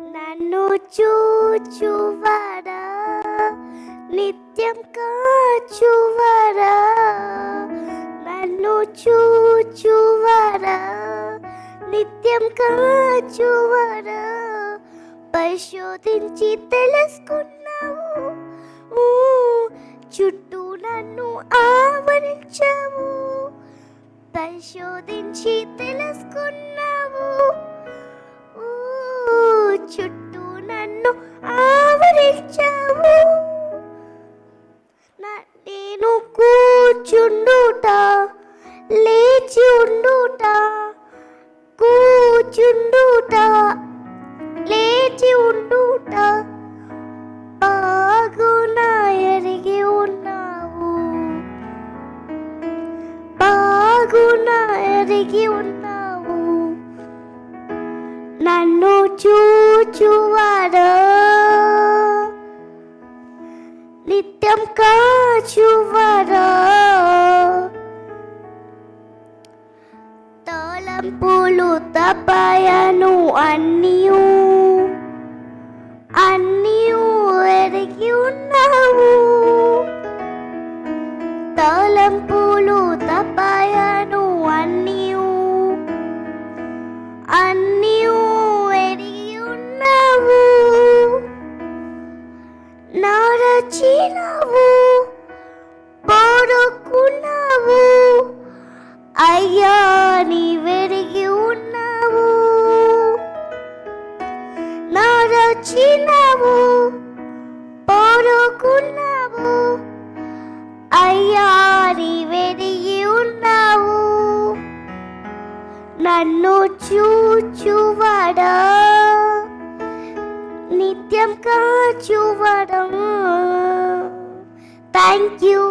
నన్ను చూచువరా నిత్యం కాచువరా నన్ను చూచువరా నిత్యం కాచువరా పరిశోధించి తెలుసుకున్నావు. చుట్టూ నన్ను ఆవరించావు. పరిశోధించి తెలుసుకున్నావు. కూర్చుండుట లేచి ఉండుట బాగున ఎరిగి ఉన్నావు. బాగున ఎరిగి ఉన్నావు. నన్ను చూచువారా నిత్యం కాచువరా తలంపులు తపయను అన్నియు అన్నియు ఎరిగి ఉన్నావు. తలంపులు తపయను అన్నియు అన్నియు ఎరిగి ఉన్నావు. నరచినవు పోడుకున్నావు. వచ్చినావు పోరుకున్నావు అయ్యా వెరిగి ఉన్నావు. నన్ను చూచువడా నిత్యం కాచువడం. Thank you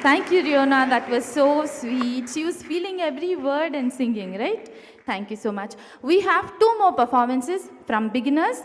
Thank you, Riona. That was so sweet. She was feeling every word and singing, right? Thank you so much. We have two more performances from beginners